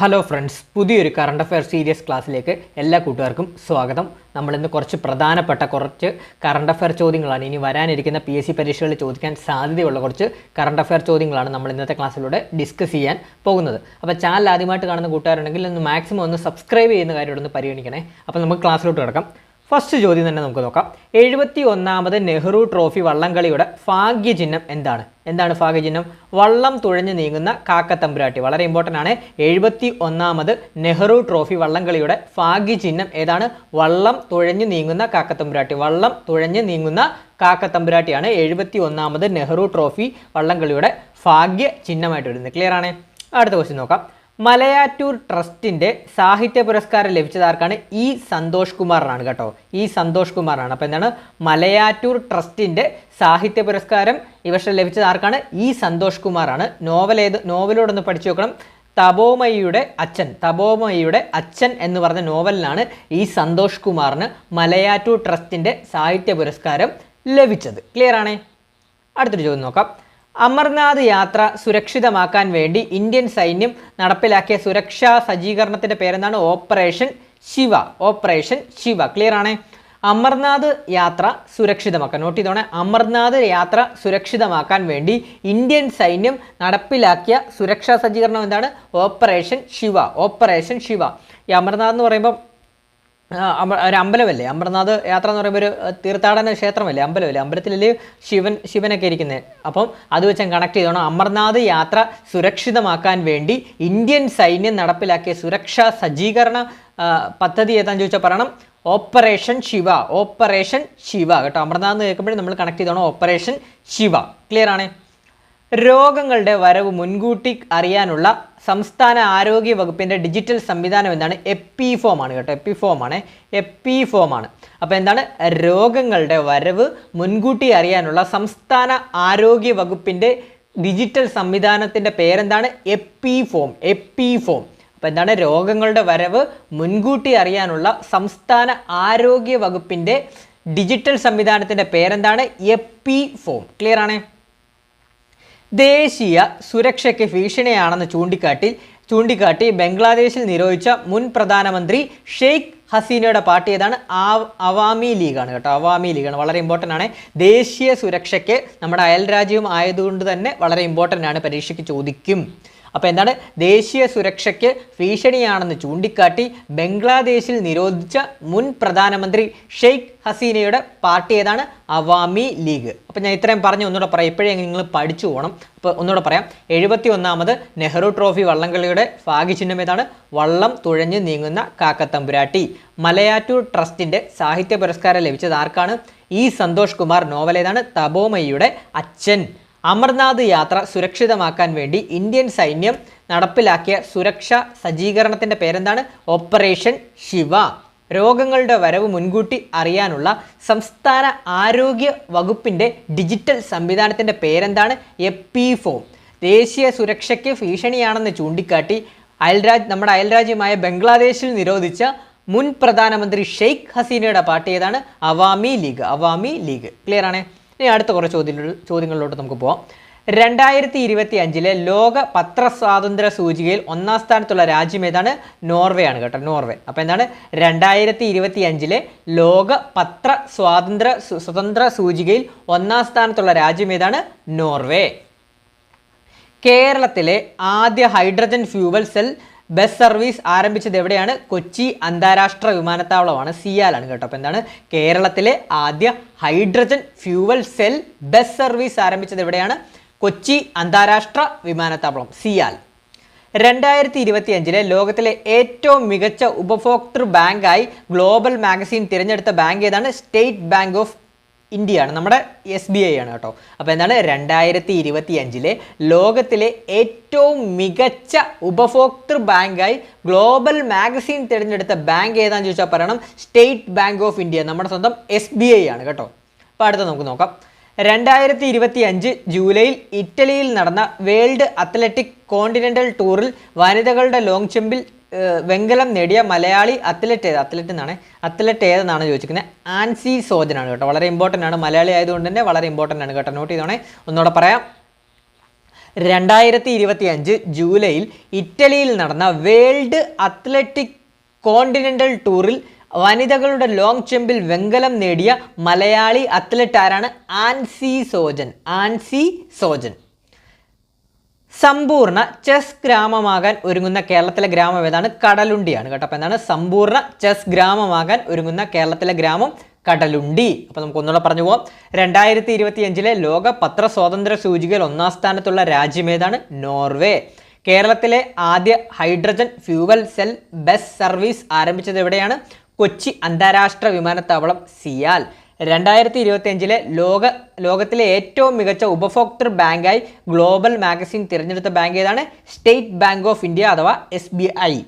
Hello friends പുതിയൊരു current affair series ക്ലാസ്സിലേക്ക് എല്ലാ കൂട്ടുകാർക്കും സ്വാഗതം. നമ്മളിന്ന് കുറച്ച് പ്രധാനപ്പെട്ട കുറച്ച് കറണ്ട് അഫയർ ചോദ്യങ്ങളാണ്. ഇനി വരാനിരിക്കുന്ന പി എസ് സി പരീക്ഷകളിൽ ചോദിക്കാൻ സാധ്യതയുള്ള കുറച്ച് കറണ്ട് അഫയർ ചോദ്യങ്ങളാണ് നമ്മൾ ഇന്നത്തെ ക്ലാസ്സിലൂടെ ഡിസ്കസ് ചെയ്യാൻ പോകുന്നത്. അപ്പോൾ ചാനൽ ആദ്യമായിട്ട് കാണുന്ന കൂട്ടുകാരുണ്ടെങ്കിൽ ഒന്ന് മാക്സിമം ഒന്ന് സബ്സ്ക്രൈബ് ചെയ്യുന്ന കാര്യം ഒന്ന് പരിഗണിക്കണേ. അപ്പോൾ നമുക്ക് ക്ലാസ്സിലോട്ട് കിടക്കാം. ഫസ്റ്റ് ചോദ്യം തന്നെ നമുക്ക് നോക്കാം. എഴുപത്തി ഒന്നാമത് നെഹ്റു ട്രോഫി വള്ളംകളിയുടെ ഭാഗ്യചിഹ്നം എന്താണ്? എന്താണ് ഭാഗ്യചിഹ്നം? വള്ളം തുഴഞ്ഞു നീങ്ങുന്ന കാക്കത്തമ്പുരാട്ടി. വളരെ ഇമ്പോർട്ടന്റ് ആണ്. എഴുപത്തി ഒന്നാമത് നെഹ്റു ട്രോഫി വള്ളംകളിയുടെ ഭാഗ്യചിഹ്നം ഏതാണ്? വള്ളം തുഴഞ്ഞു നീങ്ങുന്ന കാക്കത്തമ്പുരാട്ടി. വള്ളം തുഴഞ്ഞു നീങ്ങുന്ന കാക്കത്തമ്പുരാട്ടിയാണ് എഴുപത്തി ഒന്നാമത് നെഹ്റു ട്രോഫി വള്ളംകളിയുടെ ഭാഗ്യ ചിഹ്നമായിട്ട് വരുന്നത്. ക്ലിയർ ആണ്? അടുത്ത ക്വസ്റ്റ്യൻ നോക്കാം. മലയാറ്റൂർ ട്രസ്റ്റിന്റെ സാഹിത്യ പുരസ്കാരം ലഭിച്ചതാർക്കാണ് ഇ സന്തോഷ് കുമാറിനാണ് കേട്ടോ. ഈ സന്തോഷ് കുമാറാണ്. അപ്പോൾ എന്താണ്? മലയാറ്റൂർ ട്രസ്റ്റിന്റെ സാഹിത്യ പുരസ്കാരം ഈ വർഷം ലഭിച്ചത് ആർക്കാണ്? ഇ സന്തോഷ് കുമാറാണ്. നോവൽ ഏത്? നോവലോടൊന്ന് പഠിച്ചു നോക്കണം. തപോമയിയുടെ അച്ഛൻ തപോമയിയുടെ അച്ഛൻ എന്ന് പറഞ്ഞ നോവലിനാണ് ഈ സന്തോഷ് കുമാറിന് മലയാറ്റൂർ ട്രസ്റ്റിന്റെ സാഹിത്യ പുരസ്കാരം ലഭിച്ചത്. ക്ലിയർ ആണേ? അടുത്തൊരു ചോദ്യം നോക്കാം. അമർനാഥ് യാത്ര സുരക്ഷിതമാക്കാൻ വേണ്ടി ഇന്ത്യൻ സൈന്യം നടപ്പിലാക്കിയ സുരക്ഷാ സജ്ജീകരണത്തിന്റെ പേരെന്താണ്? Operation Shiva. Operation Shiva. Clear ആണേ? അമർനാഥ് യാത്ര സുരക്ഷിതമാക്കാൻ. നോട്ട് ചെയ്തോണേ. അമർനാഥ് യാത്ര സുരക്ഷിതമാക്കാൻ വേണ്ടി ഇന്ത്യൻ സൈന്യം നടപ്പിലാക്കിയ സുരക്ഷാ സജ്ജീകരണം എന്താണ്? ഓപ്പറേഷൻ ശിവ. ഓപ്പറേഷൻ ശിവ. ഈ അമർനാഥ് എന്ന് പറയുമ്പോൾ ഒരു അമ്പലമല്ലേ? അമർനാഥ് യാത്ര എന്ന് പറയുമ്പോൾ ഒരു തീർത്ഥാടന ക്ഷേത്രമല്ലേ? അമ്പലമല്ലേ? അമ്പലത്തിലല്ലേ ശിവൻ ശിവനൊക്കെ ഇരിക്കുന്നത് അപ്പം അത് വെച്ച് കണക്ട് ചെയ്തോണം. അമർനാഥ് യാത്ര സുരക്ഷിതമാക്കാൻ വേണ്ടി ഇന്ത്യൻ സൈന്യം നടപ്പിലാക്കിയ സുരക്ഷാ സജ്ജീകരണ പദ്ധതി ഏതാന്ന് ചോദിച്ചാൽ പറയണം. ഓപ്പറേഷൻ ശിവ. ഓപ്പറേഷൻ ശിവ. കേട്ടോ അമർനാഥ് കേൾക്കുമ്പോഴേ നമ്മൾ കണക്ട് ചെയ്തോണം. ഓപ്പറേഷൻ ശിവ. ക്ലിയർ ആണേ? രോഗങ്ങളുടെ വരവ് മുൻകൂട്ടി അറിയാനുള്ള സംസ്ഥാന ആരോഗ്യ വകുപ്പിന്റെ ഡിജിറ്റൽ സംവിധാനം എന്താണ്? എപ്പിഫോം ആണ് കേട്ടോ. എപ്പിഫോം ആണ്. എപ്പിഫോം ആണ്. അപ്പോൾ എന്താണ്? രോഗങ്ങളുടെ വരവ് മുൻകൂട്ടി അറിയാനുള്ള സംസ്ഥാന ആരോഗ്യ വകുപ്പിന്റെ ഡിജിറ്റൽ സംവിധാനത്തിന്റെ പേരെന്താണ്? എപ്പി ഫോം എപ്പി ഫോം അപ്പോൾ എന്താണ്? രോഗങ്ങളുടെ വരവ് മുൻകൂട്ടി അറിയാനുള്ള സംസ്ഥാന ആരോഗ്യ വകുപ്പിന്റെ ഡിജിറ്റൽ സംവിധാനത്തിന്റെ പേരെന്താണ്? എപ്പിഫോം. ക്ലിയർ ആണേ? ദേശീയ സുരക്ഷയ്ക്ക് ഭീഷണിയാണെന്ന് ചൂണ്ടിക്കാട്ടി ചൂണ്ടിക്കാട്ടി ബംഗ്ലാദേശിൽ നിരോധിച്ച മുൻ പ്രധാനമന്ത്രി ഷെയ്ഖ് ഹസീനയുടെ പാർട്ടി ഏതാണ്? അവാമി ലീഗാണ് കേട്ടോ. അവാമി ലീഗാണ്. വളരെ ഇമ്പോർട്ടന്റ് ആണ്. ദേശീയ സുരക്ഷയ്ക്ക് നമ്മുടെ അയൽ രാജ്യവും ആയതുകൊണ്ട് തന്നെ വളരെ ഇമ്പോർട്ടന്റ് ആണ്. പരീക്ഷയ്ക്ക് ചോദിക്കും. അപ്പോൾ എന്താണ്? ദേശീയ സുരക്ഷയ്ക്ക് ഭീഷണിയാണെന്ന് ചൂണ്ടിക്കാട്ടി ബംഗ്ലാദേശിൽ നിരോധിച്ച മുൻ പ്രധാനമന്ത്രി ഷെയ്ഖ് ഹസീനയുടെ പാർട്ടി ഏതാണ്? അവാമി ലീഗ്. അപ്പോൾ ഞാൻ ഇത്രയും പറഞ്ഞു ഒന്നുകൂടെ പറയാം. ഇപ്പോഴേ നിങ്ങൾ പഠിച്ചു പോകണം അപ്പോൾ ഒന്നുകൂടെ പറയാം. എഴുപത്തി ഒന്നാമത് നെഹ്റു ട്രോഫി വള്ളംകളിയുടെ ഭാഗ്യചിഹ്നം ഏതാണ്? വള്ളം തുഴഞ്ഞു നീങ്ങുന്ന കാക്കത്തമ്പുരാട്ടി. മലയാറ്റൂർ ട്രസ്റ്റിന്റെ സാഹിത്യ പുരസ്കാരം ലഭിച്ചത് ആർക്കാണ്? ഇ സന്തോഷ് കുമാർ. നോവൽ ഏതാണ്? തപോമയിയുടെ അച്ഛൻ. അമർനാഥ് യാത്ര സുരക്ഷിതമാക്കാൻ വേണ്ടി ഇന്ത്യൻ സൈന്യം നടപ്പിലാക്കിയ സുരക്ഷാ സജ്ജീകരണത്തിന്റെ പേരെന്താണ്? ഓപ്പറേഷൻ ശിവ. രോഗങ്ങളുടെ വരവ് മുൻകൂട്ടി അറിയാനുള്ള സംസ്ഥാന ആരോഗ്യ വകുപ്പിന്റെ ഡിജിറ്റൽ സംവിധാനത്തിന്റെ പേരെന്താണ്? എപ്പിഫോം ദേശീയ സുരക്ഷയ്ക്ക് ഭീഷണിയാണെന്ന് ചൂണ്ടിക്കാട്ടി അയൽരാജ് നമ്മുടെ അയൽരാജ്യമായ ബംഗ്ലാദേശിൽ നിരോധിച്ച മുൻ പ്രധാനമന്ത്രി ഷെയ്ഖ് ഹസീനയുടെ പാർട്ടി ഏതാണ്? Awami league. Awami league. Clear ആണ്? ഇനി അടുത്ത കുറേ ചോദ്യങ്ങൾ ചോദ്യങ്ങളിലോട്ട് നമുക്ക് പോവാം. രണ്ടായിരത്തി ഇരുപത്തി അഞ്ചിലെ ലോക പത്രസ്വാതന്ത്ര്യ സൂചികയിൽ ഒന്നാം സ്ഥാനത്തുള്ള രാജ്യം ഏതാണ്? നോർവേ ആണ് കേട്ടോ നോർവേ. അപ്പോൾ എന്താണ്? രണ്ടായിരത്തി ഇരുപത്തി അഞ്ചിലെ ലോക പത്ര സ്വാതന്ത്ര്യ സ്വതന്ത്ര സൂചികയിൽ ഒന്നാം സ്ഥാനത്തുള്ള രാജ്യം ഏതാണ്? നോർവേ. കേരളത്തിലെ ആദ്യ hydrogen fuel cell bus service ആരംഭിച്ചത് എവിടെയാണ്? കൊച്ചി അന്താരാഷ്ട്ര വിമാനത്താവളമാണ് സിയാലാണ് കേട്ടോ. അപ്പോൾ എന്താണ്? കേരളത്തിലെ ആദ്യ hydrogen fuel cell bus service ആരംഭിച്ചത് എവിടെയാണ്? കൊച്ചി അന്താരാഷ്ട്ര വിമാനത്താവളം സിയാൽ. രണ്ടായിരത്തി ഇരുപത്തി അഞ്ചിലെ ലോകത്തിലെ ഏറ്റവും മികച്ച ഉപഭോക്തൃ ബാങ്കായി ഗ്ലോബൽ മാഗസിൻ തിരഞ്ഞെടുത്ത ബാങ്ക് ഏതാണ്? സ്റ്റേറ്റ് ബാങ്ക് ഓഫ് ഇന്ത്യയാണ് നമ്മുടെ എസ് ബി ഐ ആണ് കേട്ടോ. അപ്പോൾ എന്താണ്? രണ്ടായിരത്തി ഇരുപത്തി അഞ്ചിലെ ലോകത്തിലെ ഏറ്റവും മികച്ച ഉപഭോക്തൃ ബാങ്കായി ഗ്ലോബൽ മാഗസീൻ തിരഞ്ഞെടുത്ത ബാങ്ക് ഏതാണെന്ന് ചോദിച്ചാൽ പറയണം? സ്റ്റേറ്റ് ബാങ്ക് ഓഫ് ഇന്ത്യ നമ്മുടെ സ്വന്തം എസ് ബി ഐ ആണ് കേട്ടോ. അപ്പോൾ അടുത്ത നമുക്ക് നോക്കാം. രണ്ടായിരത്തി ഇരുപത്തി അഞ്ച് ജൂലൈയിൽ ഇറ്റലിയിൽ നടന്ന വേൾഡ് അത്ലറ്റിക് കോണ്ടിനെന്റൽ ടൂറിൽ വനിതകളുടെ ലോങ് ജമ്പിൽ വെങ്കലം നേടിയ മലയാളി അത്ലറ്റ് ഏത്? അത്ലറ്റ് എന്നാണ്. അത്ലറ്റ് ഏതെന്നാണ് ചോദിച്ചിരിക്കുന്നത്? ആൻസി സോജനാണ് കേട്ടോ. വളരെ ഇമ്പോർട്ടന്റ് ആണ്. മലയാളി ആയതുകൊണ്ട് തന്നെ വളരെ ഇമ്പോർട്ടന്റ് ആണ് കേട്ടോ. നോട്ട് ചെയ്തോണേ. ഒന്നുകൂടെ പറയാം. രണ്ടായിരത്തി ഇരുപത്തി അഞ്ച് ജൂലൈയിൽ ഇറ്റലിയിൽ നടന്ന വേൾഡ് അത്ലറ്റിക് കോണ്ടിനെന്റൽ ടൂറിൽ വനിതകളുടെ ലോങ് ജമ്പിൽ വെങ്കലം നേടിയ മലയാളി അത്ലറ്റ് ആരാണ്? ആൻസി സോജൻ. ആൻസി സോജൻ. സമ്പൂർണ ചെസ് ഗ്രാമമാകാൻ ഒരുങ്ങുന്ന കേരളത്തിലെ ഗ്രാമം ഏതാണ്? കടലുണ്ടിയാണ് കേട്ടോ. അപ്പോൾ എന്താണ്? സമ്പൂർണ ചെസ് ഗ്രാമമാകാൻ ഒരുങ്ങുന്ന കേരളത്തിലെ ഗ്രാമം കടലുണ്ടി. അപ്പോൾ നമുക്ക് ഒന്നുകൂടെ പറഞ്ഞു പോവാം. രണ്ടായിരത്തി ഇരുപത്തി അഞ്ചിലെ ലോക പത്ര സ്വാതന്ത്ര്യ സൂചികയിൽ ഒന്നാം സ്ഥാനത്തുള്ള രാജ്യം ഏതാണ്? നോർവേ. കേരളത്തിലെ ആദ്യ hydrogen fuel cell bus service ആരംഭിച്ചത് എവിടെയാണ്? കൊച്ചി അന്താരാഷ്ട്ര വിമാനത്താവളം സിയാൽ. രണ്ടായിരത്തി ഇരുപത്തി അഞ്ചിലെ ലോക ലോകത്തിലെ ഏറ്റവും മികച്ച ഉപഭോക്തൃ ബാങ്കായി ഗ്ലോബൽ മാഗസിൻ തിരഞ്ഞെടുത്ത ബാങ്ക് ഏതാണ്? സ്റ്റേറ്റ് ബാങ്ക് ഓഫ് ഇന്ത്യ അഥവാ എസ് ബി ഐ.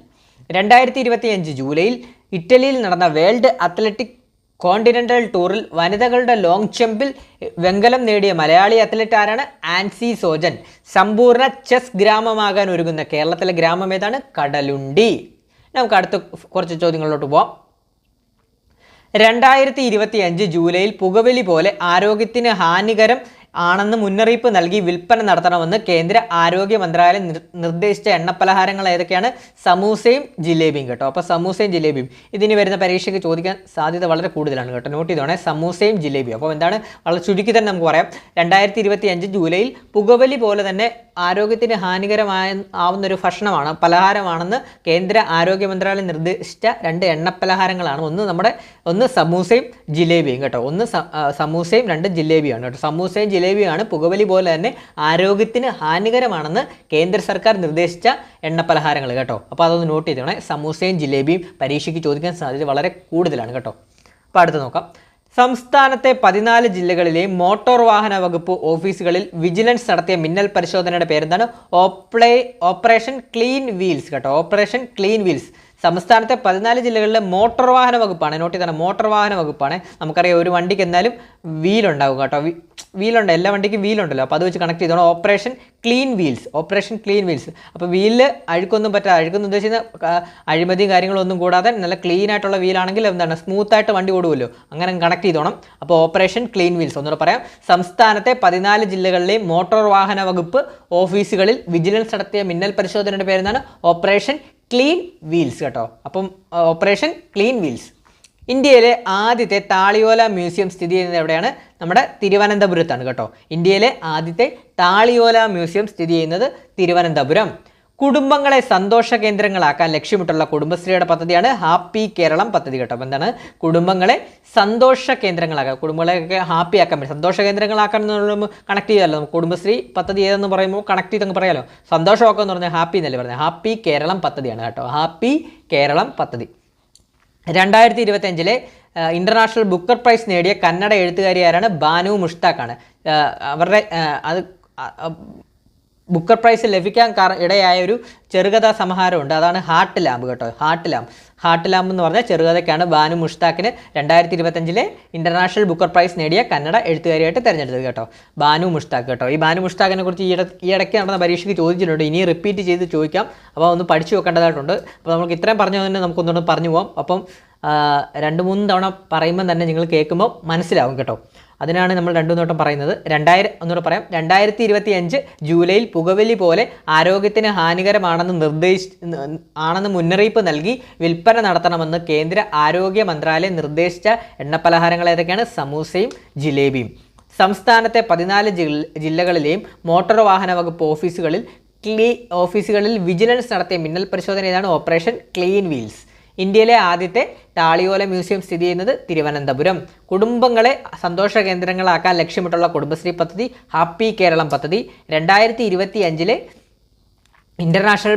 രണ്ടായിരത്തി ഇരുപത്തിയഞ്ച് ജൂലൈയിൽ ഇറ്റലിയിൽ നടന്ന വേൾഡ് അത്ലറ്റിക് കോണ്ടിനെന്റൽ ടൂറിൽ വനിതകളുടെ ലോങ് ജമ്പിൽ വെങ്കലം നേടിയ മലയാളി അത്ലറ്റ് ആരാണ്? ആൻസി സോജൻ. സമ്പൂർണ ചെസ് ഗ്രാമമാകാൻ ഒരുങ്ങുന്ന കേരളത്തിലെ ഗ്രാമം ഏതാണ്? കടലുണ്ടി. നമുക്ക് അടുത്ത കുറച്ച് ചോദ്യങ്ങളിലോട്ട് പോവാം. രണ്ടായിരത്തി ഇരുപത്തി അഞ്ച് ജൂലൈയിൽ പുകവലി പോലെ ആരോഗ്യത്തിന് ഹാനികരം ആണെന്ന് മുന്നറിയിപ്പ് നൽകി വിൽപ്പന നടത്തണമെന്ന് കേന്ദ്ര ആരോഗ്യ മന്ത്രാലയം നിർ- നിർദ്ദേശിച്ച എണ്ണപ്പലഹാരങ്ങൾ ഏതൊക്കെയാണ്? സമൂസയും ജിലേബിയും കേട്ടോ. അപ്പോൾ സമൂസയും ജിലേബിയും. ഇതിന് വരുന്ന പരീക്ഷയ്ക്ക് ചോദിക്കാൻ സാധ്യത വളരെ കൂടുതലാണ് കേട്ടോ. നോട്ട് ചെയ്തോണേ. സമൂസയും ജിലേബിയും. അപ്പോൾ എന്താണ്? വളരെ ചുരുക്കി തന്നെ നമുക്ക് പറയാം. രണ്ടായിരത്തി ഇരുപത്തി അഞ്ച് ജൂലൈയിൽ പുകവലി പോലെ തന്നെ ആരോഗ്യത്തിന് ഹാനികരമായ ആവുന്ന ഒരു ഭക്ഷണമാണ് പലഹാരമാണെന്ന് കേന്ദ്ര ആരോഗ്യ മന്ത്രാലയം നിർദ്ദേശിച്ച രണ്ട് എണ്ണപ്പലഹാരങ്ങളാണ്. ഒന്ന് നമ്മുടെ ഒന്ന് സമൂസയും ജിലേബിയും കേട്ടോ. ഒന്ന് സമൂസയും രണ്ട് ജിലേബിയാണ് കേട്ടോ. സമൂസയും ജിലേബിയാണ് പുകവലി പോലെ തന്നെ ആരോഗ്യത്തിന് ഹാനികരമാണെന്ന് കേന്ദ്ര സർക്കാർ നിർദ്ദേശിച്ച എണ്ണപ്പലഹാരങ്ങൾ കേട്ടോ. അപ്പോൾ അതൊന്ന് നോട്ട് ചെയ്തോണേ സമൂസയും ജിലേബിയും പരീക്ഷയ്ക്ക് ചോദിക്കാൻ സാധ്യത വളരെ കൂടുതലാണ് കേട്ടോ. അപ്പോൾ അടുത്ത് നോക്കാം. സംസ്ഥാനത്തെ പതിനാല് ജില്ലകളിലെ മോട്ടോർ വാഹന വകുപ്പ് ഓഫീസുകളിൽ വിജിലൻസ് നടത്തിയ മിന്നൽ പരിശോധനയുടെ പേരെന്താണ്? ഓപ്ലേ ഓപ്പറേഷൻ ക്ലീൻ വീൽസ് കേട്ടോ. Operation clean wheels. സംസ്ഥാനത്തെ പതിനാല് ജില്ലകളിലെ മോട്ടോർ വാഹന വകുപ്പാണ്. നോട്ട് ചെയ്താണ് മോട്ടോർ വാഹന വകുപ്പാണ്. നമുക്കറിയാം ഒരു വണ്ടിക്ക് എന്തായാലും വീലുണ്ടാവും കേട്ടോ. വീലുണ്ട് എല്ലാ വണ്ടിക്കും വീലുണ്ടല്ലോ. അപ്പോൾ അത് വെച്ച് connect ചെയ്തോണം. Operation clean wheels operation clean wheels അപ്പോൾ വീലിൽ അഴുക്കൊന്നും പറ്റാ അഴുക്കൊന്നും ഉദ്ദേശിച്ച അഴിമതിയും കാര്യങ്ങളൊന്നും കൂടാതെ നല്ല ക്ലീൻ ആയിട്ടുള്ള വീലാണെങ്കിൽ എന്താണ് സ്മൂത്ത് ആയിട്ട് വണ്ടി ഓടുമല്ലോ അങ്ങനെ കണക്ട് ചെയ്തോണം. അപ്പോൾ ഓപ്പറേഷൻ ക്ലീൻ വീൽസ് ഒന്നുകൂടെ പറയാം. സംസ്ഥാനത്തെ പതിനാല് ജില്ലകളിലെയും മോട്ടോർ വാഹന വകുപ്പ് ഓഫീസുകളിൽ വിജിലൻസ് നടത്തിയ മിന്നൽ പരിശോധനയുടെ പേരെന്താണ്? ഓപ്പറേഷൻ ക്ലീൻ വീൽസ് കേട്ടോ. അപ്പം ഓപ്പറേഷൻ ക്ലീൻ വീൽസ് ഇന്ത്യയിലെ ആദ്യത്തെ താളിയോല മ്യൂസിയം സ്ഥിതി ചെയ്യുന്നത് എവിടെയാണ്? നമ്മുടെ തിരുവനന്തപുരത്താണ് കേട്ടോ. ഇന്ത്യയിലെ ആദ്യത്തെ താളിയോല മ്യൂസിയം സ്ഥിതി ചെയ്യുന്നത് തിരുവനന്തപുരം. കുടുംബങ്ങളെ സന്തോഷ കേന്ദ്രങ്ങളാക്കാൻ ലക്ഷ്യമിട്ടുള്ള കുടുംബശ്രീയുടെ പദ്ധതിയാണ് ഹാപ്പി കേരളം പദ്ധതി കേട്ടോ. എന്താണ്? കുടുംബങ്ങളെ സന്തോഷ കേന്ദ്രങ്ങളാക്കുക കുടുംബങ്ങളെയൊക്കെ ഹാപ്പി ആക്കാൻ പറ്റും സന്തോഷ കേന്ദ്രങ്ങളാക്കാൻ എന്ന് പറയുമ്പോൾ കണക്ട് ചെയ്യാമല്ലോ നമുക്ക് കുടുംബശ്രീ പദ്ധതി ഏതെന്ന് പറയുമ്പോൾ കണക്ട് ചെയ്തങ്ങ് പറയാമല്ലോ സന്തോഷമൊക്കെ എന്ന് പറഞ്ഞാൽ ഹാപ്പി എന്നല്ലേ പറഞ്ഞത് ഹാപ്പി കേരളം പദ്ധതിയാണ് കേട്ടോ. ഹാപ്പി കേരളം പദ്ധതി. രണ്ടായിരത്തി ഇരുപത്തി അഞ്ചിലെ ഇന്റർനാഷണൽ ബുക്കർ പ്രൈസ് നേടിയ കന്നഡ എഴുത്തുകാരി ആരാണ് ബാനു മുഷ്താഖാണ് അവരുടെ അത് ബുക്കർ പ്രൈസ് ലഭിക്കാൻ ഇടയായ ഒരു ചെറുകഥാ സമാഹാരമുണ്ട്. അതാണ് ഹാർട്ട് ലാമ്പ് കേട്ടോ. Heart Lamp. ഹാർട്ട് ലാമ്പ് എന്ന് പറഞ്ഞ ചെറുകഥയ്ക്കാണ് ബാനു മുഷ്താഖിന് രണ്ടായിരത്തി ഇരുപത്തഞ്ചിലെ ഇന്റർനാഷണൽ ബുക്കർ പ്രൈസ് നേടിയ കന്നഡ എഴുത്തുകാരിയായിട്ട് തിരഞ്ഞെടുത്തത് കേട്ടോ. ബാനു മുഷ്താഖ് കേട്ടോ. ഈ ബാനു മുഷ്താഖിനെ കുറിച്ച് ഈ ഇടയ്ക്ക് നടന്ന പരീക്ഷയ്ക്ക് ചോദിച്ചിട്ടുണ്ട്. ഇനി റിപ്പീറ്റ് ചെയ്ത് ചോദിക്കാം. അപ്പോൾ ഒന്ന് പഠിച്ചു വെക്കേണ്ടതായിട്ടുണ്ട്. അപ്പോൾ നമുക്ക് ഇത്രയും പറഞ്ഞു തന്നെ നമുക്കൊന്നുകൂടെ പറഞ്ഞു പോകാം അപ്പം രണ്ട് മൂന്ന് തവണ പറയുമ്പോൾ തന്നെ നിങ്ങൾ കേൾക്കുമ്പോൾ മനസ്സിലാവും കേട്ടോ. അതിനാണ് നമ്മൾ രണ്ടു നോട്ടം പറയുന്നത്. രണ്ടായിരം ഒന്നുകൂടെ പറയാം. രണ്ടായിരത്തി ഇരുപത്തി അഞ്ച് ജൂലൈയിൽ പുകവലി പോലെ ആരോഗ്യത്തിന് ഹാനികരമാണെന്ന് നിർദ്ദേശി ആണെന്ന് മുന്നറിയിപ്പ് നൽകി വിൽപ്പന നടത്തണമെന്ന് കേന്ദ്ര ആരോഗ്യ മന്ത്രാലയം നിർദ്ദേശിച്ച എണ്ണപ്പലഹാരങ്ങൾ ഏതൊക്കെയാണ്? സമൂസയും ജിലേബിയും. സംസ്ഥാനത്തെ പതിനാല് ജില്ല ജില്ലകളിലെയും മോട്ടോർ വാഹന വകുപ്പ് ഓഫീസുകളിൽ ക്ലീ ഓഫീസുകളിൽ വിജിലൻസ് നടത്തിയ മിന്നൽ പരിശോധന ഏതാണ്? Operation clean wheels. ഇന്ത്യയിലെ ആദ്യത്തെ താളിയോല മ്യൂസിയം സ്ഥിതി ചെയ്യുന്നത് തിരുവനന്തപുരം. കുടുംബങ്ങളെ സന്തോഷ കേന്ദ്രങ്ങളാക്കാൻ ലക്ഷ്യമിട്ടുള്ള കുടുംബശ്രീ പദ്ധതി ഹാപ്പി കേരളം പദ്ധതി. രണ്ടായിരത്തി ഇരുപത്തി അഞ്ചിലെ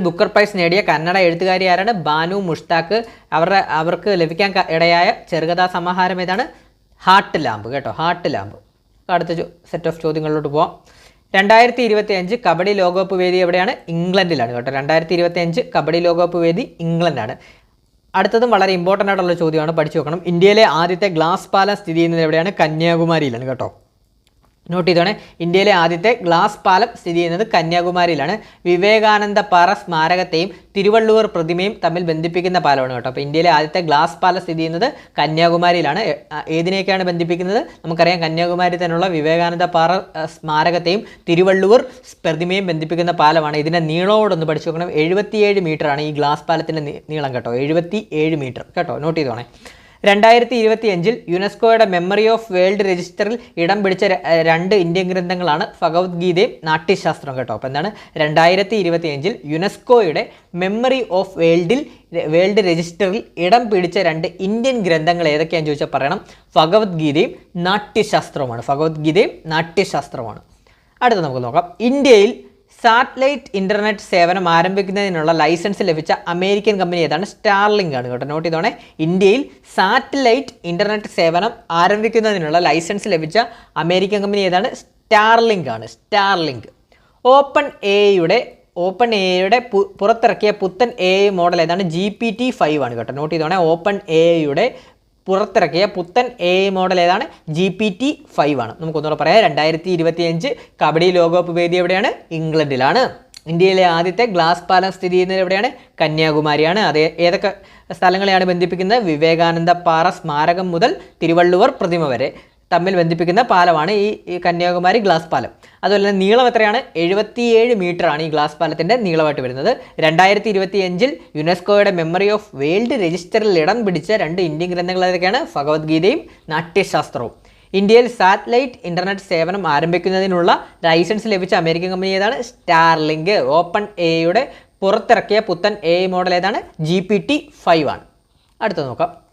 ബുക്കർ പ്രൈസ് നേടിയ കന്നഡ എഴുത്തുകാരിയാരാണ് ബാനു മുഷ്താഖ് അവരുടെ അവർക്ക് ലഭിക്കാൻ ഇടയായ ചെറുകഥാ സമാഹാരം ഏതാണ്? ഹാർട്ട് ലാമ്പ് കേട്ടോ ഹാർട്ട് ലാമ്പ്. അടുത്ത സെറ്റ് ഓഫ് ചോദ്യങ്ങളിലോട്ട് പോവാം. രണ്ടായിരത്തി ഇരുപത്തി അഞ്ച് കബഡി ലോകകപ്പ് വേദി എവിടെയാണ്? ഇംഗ്ലണ്ടിലാണ് കേട്ടോ. രണ്ടായിരത്തി ഇരുപത്തി അഞ്ച് കബഡി ലോകകപ്പ് വേദി ഇംഗ്ലണ്ടാണ്. അടുത്തതും വളരെ ഇമ്പോർട്ടന്റ് ആയിട്ടുള്ള ചോദ്യമാണ്. പഠിച്ചു വെക്കണം ഇന്ത്യയിലെ ആദ്യത്തെ ഗ്ലാസ് പാലസ് സ്ഥിതി ചെയ്യുന്നത് എവിടെയാണ്? കന്യാകുമാരിയിലാണ് കേട്ടോ. നോട്ട് ചെയ്തോണേ. ഇന്ത്യയിലെ ആദ്യത്തെ ഗ്ലാസ് പാലം സ്ഥിതി ചെയ്യുന്നത് കന്യാകുമാരിയിലാണ്. വിവേകാനന്ദ പാറ സ്മാരകത്തെയും തിരുവള്ളുവർ പ്രതിമയും തമ്മിൽ ബന്ധിപ്പിക്കുന്ന പാലമാണ് കേട്ടോ. അപ്പോൾ ഇന്ത്യയിലെ ആദ്യത്തെ ഗ്ലാസ് പാലം സ്ഥിതി ചെയ്യുന്നത് കന്യാകുമാരിയിലാണ്. ഏതിനെയൊക്കെയാണ് ബന്ധിപ്പിക്കുന്നത്? നമുക്കറിയാം കന്യാകുമാരി തന്നെയുള്ള വിവേകാനന്ദ പാറ സ്മാരകത്തെയും തിരുവള്ളുവർ പ്രതിമയും ബന്ധിപ്പിക്കുന്ന പാലമാണ്. ഇതിന്റെ നീളമോടൊന്ന് പഠിച്ചു നോക്കണം. എഴുപത്തിയേഴ് മീറ്ററാണ് ഈ ഗ്ലാസ് പാലത്തിന്റെ നീളം കേട്ടോ. എഴുപത്തി ഏഴ് മീറ്റർ. കേട്ടോ നോട്ട് ചെയ്തോണേ. രണ്ടായിരത്തി ഇരുപത്തി അഞ്ചിൽ യുനെസ്കോയുടെ മെമ്മറി ഓഫ് വേൾഡ് രജിസ്റ്ററിൽ ഇടം പിടിച്ച രണ്ട് ഇന്ത്യൻ ഗ്രന്ഥങ്ങളാണ് ഭഗവത്ഗീതയും നാട്യശാസ്ത്രം കേട്ടോ. അപ്പോൾ എന്താണ്? രണ്ടായിരത്തി ഇരുപത്തി അഞ്ചിൽ യുനെസ്കോയുടെ മെമ്മറി ഓഫ് വേൾഡിൽ വേൾഡ് രജിസ്റ്ററിൽ ഇടം പിടിച്ച രണ്ട് ഇന്ത്യൻ ഗ്രന്ഥങ്ങൾ ഏതൊക്കെയാണെന്ന് ചോദിച്ചാൽ പറയണം. ഭഗവത്ഗീതയും നാട്യശാസ്ത്രവുമാണ്. ഭഗവത്ഗീതയും നാട്യശാസ്ത്രവുമാണ്. അടുത്ത നമുക്ക് നോക്കാം. ഇന്ത്യയിൽ സാറ്റലൈറ്റ് ഇന്റർനെറ്റ് സേവനം ആരംഭിക്കുന്നതിനുള്ള ലൈസൻസ് ലഭിച്ച അമേരിക്കൻ കമ്പനി ഏതാണ്? സ്റ്റാർലിങ്ക് ആണ് കേട്ടോ. നോട്ട് ചെയ്തോണേ. ഇന്ത്യയിൽ സാറ്റലൈറ്റ് ഇന്റർനെറ്റ് സേവനം ആരംഭിക്കുന്നതിനുള്ള ലൈസൻസ് ലഭിച്ച അമേരിക്കൻ കമ്പനി ഏതാണ്? സ്റ്റാർലിങ്ക് ആണ്. സ്റ്റാർലിങ്ക് ഓപ്പൺ എയുടെ ഓപ്പൺ എയുടെ പുറത്തിറക്കിയ പുത്തൻ എ മോഡൽ ഏതാണ്? ജി പി ടി ഫൈവ് ആണ് കേട്ടോ. നോട്ട് ചെയ്തോണേ. ഓപ്പൺ എയുടെ പുറത്തിറക്കിയ പുത്തൻ എ മോഡൽ ഏതാണ്? ജി പി ടി ഫൈവ് ആണ്. നമുക്കൊന്നുകൂടെ പറയാം. രണ്ടായിരത്തി ഇരുപത്തി അഞ്ച് കബഡി ലോകകപ്പ് വേദി എവിടെയാണ്? ഇംഗ്ലണ്ടിലാണ്. ഇന്ത്യയിലെ ആദ്യത്തെ ഗ്ലാസ് പാലം സ്ഥിതി ചെയ്യുന്നത് എവിടെയാണ്? കന്യാകുമാരിയാണ്. അത് ഏതൊക്കെ സ്ഥലങ്ങളെയാണ് ബന്ധിപ്പിക്കുന്നത്? വിവേകാനന്ദ പാറ സ്മാരകം മുതൽ തിരുവള്ളുവർ പ്രതിമ വരെ. തമ്മിൽ ബന്ധിപ്പിക്കുന്ന പാലമാണ് ഈ കന്യാകുമാരി ഗ്ലാസ് പാലം. അതുപോലെ തന്നെ നീളം എത്രയാണ്? എഴുപത്തിയേഴ് ആണ് ഈ ഗ്ലാസ് പാലത്തിന്റെ നീളമായിട്ട് വരുന്നത്. രണ്ടായിരത്തി ഇരുപത്തി അഞ്ചിൽ യുനെസ്കോയുടെ മെമ്മറി ഓഫ് വേൾഡ് രജിസ്റ്ററിൽ ഇടം പിടിച്ച രണ്ട് ഇന്ത്യൻ ഗ്രന്ഥങ്ങൾ ഏതൊക്കെയാണ്? ഭഗവത്ഗീതയും നാട്യശാസ്ത്രവും. ഇന്ത്യയിൽ സാറ്റലൈറ്റ് ഇന്റർനെറ്റ് സേവനം ആരംഭിക്കുന്നതിനുള്ള ലൈസൻസ് ലഭിച്ച അമേരിക്കൻ കമ്പനി ഏതാണ്? സ്റ്റാർലിങ്ക്. ഓപ്പൺ എയുടെ പുറത്തിറക്കിയ പുത്തൻ എ മോഡൽ ഏതാണ്? ജി പി ടി ഫൈവ് ആണ്. അടുത്ത നോക്കാം.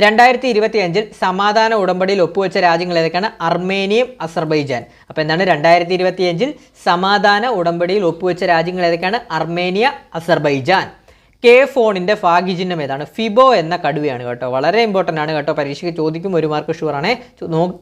രണ്ടായിരത്തി ഇരുപത്തി അഞ്ചിൽ സമാധാന ഉടമ്പടിയിൽ ഒപ്പുവെച്ച രാജ്യങ്ങൾ ഏതൊക്കെയാണ്? അർമേനിയയും അസർബൈജാൻ അപ്പോൾ എന്താണ്? രണ്ടായിരത്തി ഇരുപത്തി അഞ്ചിൽ സമാധാന ഉടമ്പടിയിൽ ഒപ്പുവെച്ച രാജ്യങ്ങൾ ഏതൊക്കെയാണ്? Armenia Azerbaijan. കെ ഫോണിന്റെ ഭാഗ്യചിഹ്നം ഏതാണ്? ഫിബോ എന്ന കടുവയാണ് കേട്ടോ. വളരെ ഇമ്പോർട്ടന്റ് ആണ് കേട്ടോ. പരീക്ഷയ്ക്ക് ചോദിക്കും ഒരു മാർക്ക് ഷുവറാണേ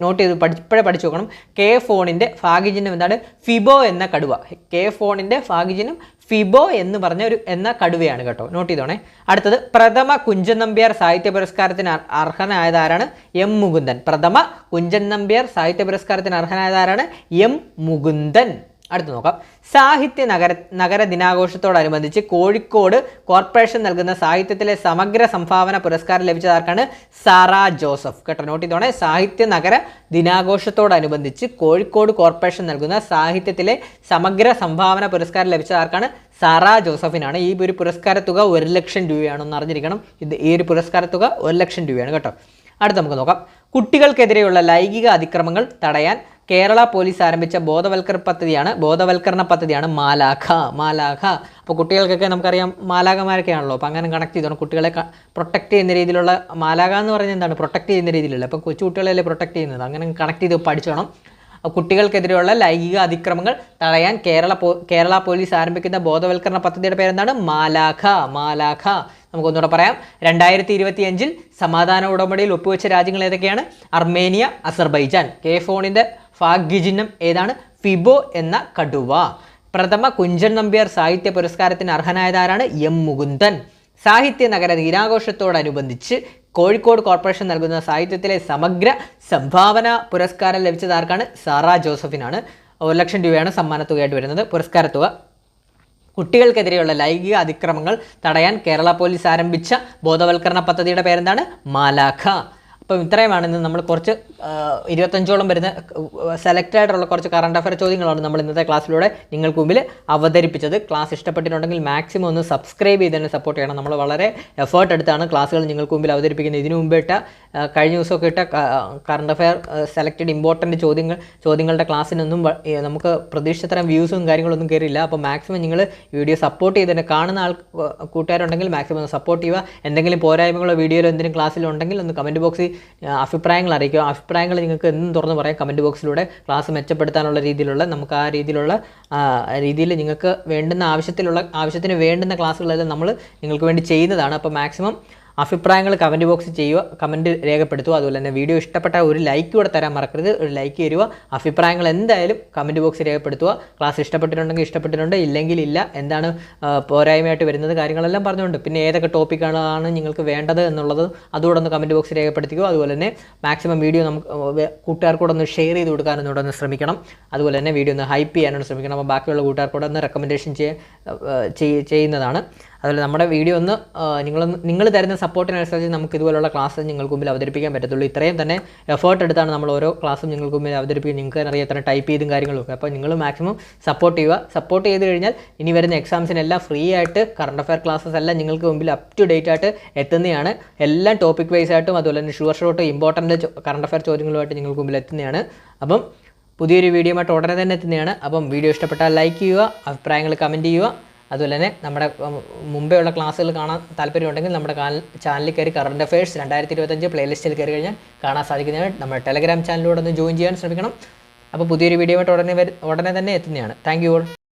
നോട്ട് ചെയ്ത് പഠിപ്പോഴേ പഠിച്ചു നോക്കണം. കെ ഫോണിന്റെ ഭാഗ്യചിഹ്നം എന്താണ്? ഫിബോ എന്ന കടുവ. കെ ഫോണിന്റെ ഭാഗ്യചിഹ്നം ഫിബോ എന്ന് പറഞ്ഞ ഒരു എന്ന കടുവയാണ് കേട്ടോ. നോട്ട് ചെയ്തോണേ. അടുത്തത് പ്രഥമ കുഞ്ചൻ നമ്പ്യാർ സാഹിത്യ പുരസ്കാരത്തിന് അർഹനായതാരാണ് അർഹനായത് എം മുകുന്ദൻ. പ്രഥമ കുഞ്ചൻ നമ്പ്യാർ സാഹിത്യ പുരസ്കാരത്തിന് അർഹനായതാരാണ് എം മുകുന്ദൻ. അടുത്ത് നോക്കാം. സാഹിത്യ നഗര നഗര ദിനാഘോഷത്തോടനുബന്ധിച്ച് കോഴിക്കോട് കോർപ്പറേഷൻ നൽകുന്ന സാഹിത്യത്തിലെ സമഗ്ര സംഭാവന പുരസ്കാരം ലഭിച്ചത് ആർക്കാണ്? സാറ ജോസഫ്. കേട്ടോ നോട്ട് ചെയ്തോണേ. സാഹിത്യ നഗര ദിനാഘോഷത്തോടനുബന്ധിച്ച് കോഴിക്കോട് കോർപ്പറേഷൻ നൽകുന്ന സാഹിത്യത്തിലെ സമഗ്ര സംഭാവന പുരസ്കാരം ലഭിച്ചത് ആർക്കാണ്? സാറ ജോസഫിനാണ്. ഈ ഒരു പുരസ്കാര തുക ഒരു ലക്ഷം രൂപയാണെന്ന് അറിഞ്ഞിരിക്കണം. ഇത് ഈ ഒരു പുരസ്കാര തുക ഒരു ലക്ഷം രൂപയാണ് കേട്ടോ. അടുത്ത് നമുക്ക് നോക്കാം. കുട്ടികൾക്കെതിരെയുള്ള ലൈംഗിക അതിക്രമങ്ങൾ തടയാൻ കേരള പോലീസ് ആരംഭിച്ച ബോധവൽക്കരണ പദ്ധതിയാണ് ബോധവൽക്കരണ പദ്ധതിയാണ് മാലാഖ മാലാഖ. അപ്പോൾ കുട്ടികൾക്കൊക്കെ നമുക്കറിയാം മാലാഖമാരൊക്കെയാണല്ലോ. അപ്പോൾ അങ്ങനെ കണക്ട് ചെയ്തോണം. കുട്ടികളെ പ്രൊട്ടക്ട് ചെയ്യുന്ന രീതിയിലുള്ള മാലാഖ എന്ന് പറഞ്ഞാൽ എന്താണ്? പ്രൊട്ടക്ട് ചെയ്യുന്ന രീതിയിലുള്ള അപ്പോൾ കൊച്ചു കുട്ടികളല്ലേ പ്രൊട്ടക്ട് ചെയ്യുന്നത്? അങ്ങനെ കണക്ട് ചെയ്ത് പഠിച്ചോണം. കുട്ടികൾക്കെതിരെയുള്ള ലൈംഗിക അതിക്രമങ്ങൾ തടയാൻ കേരള കേരള പോലീസ് ആരംഭിക്കുന്ന ബോധവൽക്കരണ പദ്ധതിയുടെ പേരെന്താണ്? മാലാഖ മാലാഖ. നമുക്കൊന്നുകൂടെ പറയാം. രണ്ടായിരത്തി ഇരുപത്തി അഞ്ചിൽ സമാധാന ഉടമ്പടിയിൽ ഒപ്പുവെച്ച രാജ്യങ്ങൾ ഏതൊക്കെയാണ്? Armenia Azerbaijan. കെ ഫോണിന്റെ ഭാഗ്യചിഹ്നം ഏതാണ്? ഫിബോ എന്ന കടുവ. പ്രഥമ കുഞ്ചൻ നമ്പ്യാർ സാഹിത്യ പുരസ്കാരത്തിന് അർഹനായതാരാണ് എം മുകുന്ദൻ. സാഹിത്യ നഗര ദിനാഘോഷത്തോടനുബന്ധിച്ച് കോഴിക്കോട് കോർപ്പറേഷൻ നൽകുന്ന സാഹിത്യത്തിലെ സമഗ്ര സംഭാവന പുരസ്കാരം ലഭിച്ചത് ആർക്കാണ്? സാറ ജോസഫിനാണ്. ഒരു ലക്ഷം രൂപയാണ് സമ്മാനത്തുകയായിട്ട് വരുന്നത്. പുരസ്കാര തുക. കുട്ടികൾക്കെതിരെയുള്ള ലൈംഗിക അതിക്രമങ്ങൾ തടയാൻ കേരള പോലീസ് ആരംഭിച്ച ബോധവൽക്കരണ പദ്ധതിയുടെ പേരെന്താണ്? മാലാഖ. അപ്പം ഇത്രയുമാണ് ഇന്ന് നമ്മൾ കുറച്ച് ഇരുപത്തഞ്ചോളം വരുന്ന സെലക്ട് ആയിട്ടുള്ള കുറച്ച് കറണ്ട് അഫയർ ചോദ്യങ്ങളാണ് നമ്മൾ ഇന്നത്തെ ക്ലാസ്സിലൂടെ നിങ്ങൾക്ക് മുമ്പിൽ അവതരിപ്പിച്ചത്. ക്ലാസ് ഇഷ്ടപ്പെട്ടിട്ടുണ്ടെങ്കിൽ മാക്സിമം ഒന്ന് സബ്സ്ക്രൈബ് ചെയ്ത് തന്നെ സപ്പോർട്ട് ചെയ്യണം. നമ്മൾ വളരെ എഫേർട്ട് എടുത്താണ് ക്ലാസ്സുകൾ നിങ്ങൾക്ക് മുമ്പിൽ അവതരിപ്പിക്കുന്നത്. ഇതിനു മുമ്പ് ഇട്ട കഴിഞ്ഞ ദിവസമൊക്കെ ഇട്ട കറണ്ട് അഫയർ സെലക്റ്റഡ് ഇമ്പോർട്ടന്റ് ചോദ്യങ്ങൾ ചോദ്യങ്ങളുടെ ക്ലാസ്സിനൊന്നും നമുക്ക് പ്രതീക്ഷിച്ചത്തരം വ്യൂസും കാര്യങ്ങളൊന്നും കയറിയില്ല അപ്പോൾ മാക്സിമം നിങ്ങൾ വീഡിയോ സപ്പോർട്ട് ചെയ്ത് തന്നെ കാണുന്ന ആൾ കൂട്ടുകാരുണ്ടെങ്കിൽ മാക്സിമം സപ്പോർട്ട് ചെയ്യുക. എന്തെങ്കിലും പോരായ്മകളോ വീഡിയോയിലോ എന്തെങ്കിലും ക്ലാസ്സിലുണ്ടെങ്കിൽ ഒന്ന് കമന്റ് ബോക്സിൽ അഭിപ്രായങ്ങൾ അറിയിക്കുക. അഭിപ്രായങ്ങൾ നിങ്ങൾക്ക് എന്നും തുറന്ന് പറയാം കമന്റ് ബോക്സിലൂടെ. ക്ലാസ് മെച്ചപ്പെടുത്താനുള്ള രീതിയിലുള്ള നമുക്ക് ആ രീതിയിലുള്ള രീതിയിൽ നിങ്ങൾക്ക് വേണ്ടുന്ന ആവശ്യത്തിലുള്ള ആവശ്യത്തിന് വേണ്ടുന്ന ക്ലാസ്സുകളെല്ലാം നമ്മൾ നിങ്ങൾക്ക് വേണ്ടി ചെയ്യുന്നതാണ്. അപ്പോൾ മാക്സിമം അഭിപ്രായങ്ങൾ കമന്റ് ബോക്സിൽ ചെയ്യുക കമന്റ് രേഖപ്പെടുത്തുക. അതുപോലെ തന്നെ വീഡിയോ ഇഷ്ടപ്പെട്ട ഒരു ലൈക്ക് കൂടെ തരാൻ മറക്കരുത്. ഒരു ലൈക്ക് തരുക. അഭിപ്രായങ്ങൾ എന്തായാലും കമന്റ് ബോക്സിൽ രേഖപ്പെടുത്തുക. ക്ലാസ് ഇഷ്ടപ്പെട്ടിട്ടുണ്ടെങ്കിൽ ഇഷ്ടപ്പെട്ടിട്ടുണ്ട്. ഇല്ലെങ്കിൽ ഇല്ല. എന്താണ് പോരായ്മയായിട്ട് വരുന്നത് കാര്യങ്ങളെല്ലാം പറഞ്ഞുകൊണ്ട്. പിന്നെ ഏതൊക്കെ ടോപ്പിക്കുകളാണ് നിങ്ങൾക്ക് വേണ്ടത് എന്നുള്ളത് അതുകൂടെ ഒന്ന് കമന്റ് ബോക്സിൽ രേഖപ്പെടുത്തിക്കുക. അതുപോലെ തന്നെ മാക്സിമം വീഡിയോ നമുക്ക് കൂട്ടുകാർക്കൂടെ ഒന്ന് ഷെയർ ചെയ്ത് കൊടുക്കാനും കൂടെ ഒന്ന് ശ്രമിക്കണം. അതുപോലെ തന്നെ വീഡിയോ ഒന്ന് ഹൈപ്പ് ചെയ്യാനും ശ്രമിക്കണം. അപ്പോൾ ബാക്കിയുള്ള കൂട്ടുകാർക്കൂടെ ഒന്ന് റെക്കമെൻഡേഷൻ ചെയ്യുന്നതാണ്. അതുപോലെ നമ്മുടെ വീഡിയോ ഒന്ന് നിങ്ങൾ നിങ്ങൾ തരുന്ന സപ്പോർട്ടിനനുസരിച്ച് നമുക്ക് ഇതുപോലുള്ള ക്ലാസ് നിങ്ങൾക്ക് മുമ്പിൽ അവതരിപ്പിക്കാൻ പറ്റത്തുള്ളൂ. ഇത്രയും തന്നെ എഫേർട്ട് എടുത്താണ് നമ്മൾ ഓരോ ക്ലാസ്സും നിങ്ങൾക്ക് മുമ്പിൽ അവതരിപ്പിക്കുക. നിങ്ങൾക്ക് അറിയാം എത്ര ടൈപ്പ് ചെയ്തും കാര്യങ്ങളൊക്കെ. അപ്പോൾ നിങ്ങൾ മാക്സിമം സപ്പോർട്ട് ചെയ്യുക. സപ്പോർട്ട് ചെയ്ത് കഴിഞ്ഞാൽ ഇനി വരുന്ന എക്സാംസിനെല്ലാം ഫ്രീ ആയിട്ട് കറണ്ട് അഫയർ ക്ലാസ്സസ് എല്ലാം നിങ്ങൾക്ക് മുമ്പിൽ അപ് ടു ഡേറ്റ് ആയിട്ട് എത്തുന്നതാണ്. എല്ലാം ടോപ്പിക് വൈസ് ആയിട്ടും അതുപോലെ തന്നെ sure shot important current affair ചോദ്യങ്ങളുമായിട്ട് നിങ്ങൾക്ക് മുമ്പിൽ എത്തുന്നതാണ്. അപ്പം പുതിയൊരു വീഡിയോ ആയിട്ട് ഉടനെ തന്നെ എത്തുന്നതാണ്. അപ്പം വീഡിയോ ഇഷ്ടപ്പെട്ടാൽ ലൈക്ക് ചെയ്യുക അഭിപ്രായങ്ങൾ കമന്റ് ചെയ്യുക. അതുപോലെ തന്നെ നമ്മുടെ മുമ്പേ ഉള്ള ക്ലാസ്സുകൾ കാണാൻ താല്പര്യമുണ്ടെങ്കിൽ നമ്മുടെ ചാനലിൽ കയറി കറണ്ട് അഫയേഴ്സ് രണ്ടായിരത്തി ഇരുപത്തഞ്ച് പ്ലേലിസ്റ്റിൽ കയറി കഴിഞ്ഞാൽ കാണാൻ സാധിക്കുന്നതാണ്. നമ്മുടെ ടെലഗ്രാം ചാനലിലൂടെ ഒന്ന് ജോയിൻ ചെയ്യാൻ ശ്രമിക്കണം. അപ്പോൾ പുതിയൊരു വീഡിയോ ആയിട്ട് ഉടനെ ഉടനെ തന്നെ എത്തുന്നതാണ്. Thank you all